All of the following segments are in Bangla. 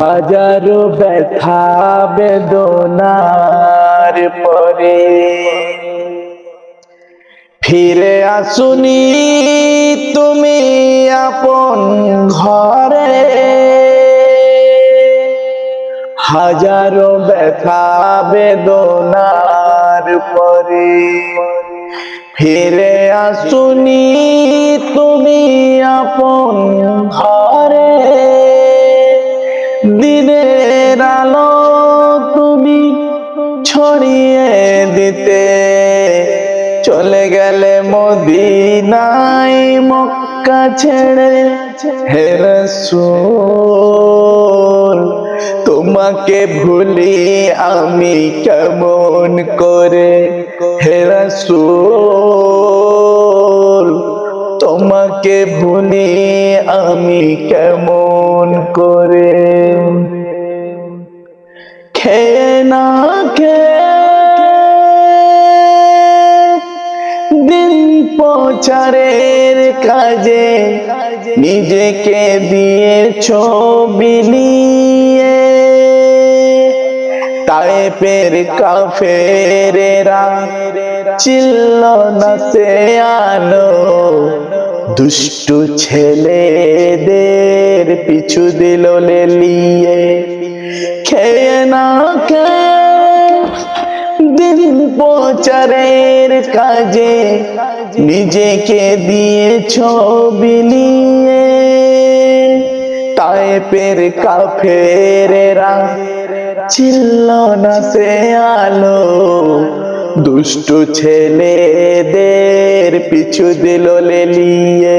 হাজারো ব্যথা বেদনার পরে। ফিরে আসুনি তুমি আপন ঘরে। হাজারো ব্যথা বেদনার পরে। ফিরে আসুনি তুমি আপন ঘরে। দিনের আলো তুমি ছড়িয়ে দিতে। চলে গেলে মদিনায় মক্কা ছেড়ে হে রাসূল, তোমাকে ভুলি আমি কেমন করে? হে রাসূল, তোমাকে ভুলি আমি কেমন করে? খেয়ে না খেয়ে দিন প্রচারের কাজে নিজেকে দিয়েছ বিলিয়ে তাইপের কাফেরেরা চিল্ল না সে আলো। দুষ্টু ছেলেদের পিছু দিল খেয়ে না দিন প্রচারের কাজে। নিজেকে দিয়েছ বিলিয়ে তাইপের কাফেরেরা ছিল না সে আলো। দুষ্টু ছেলেদের পিছু দিল লেলিয়ে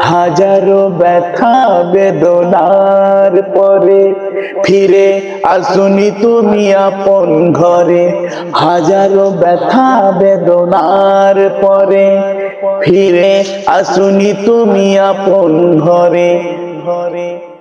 হাজারো ব্যথা বেদনার পরে ফিরে আসুনি তুমি আপন ঘরে। হাজারো ব্যথা বেদনার পরে ফিরে আসুনি তুমি আপন ঘরে। ঘরে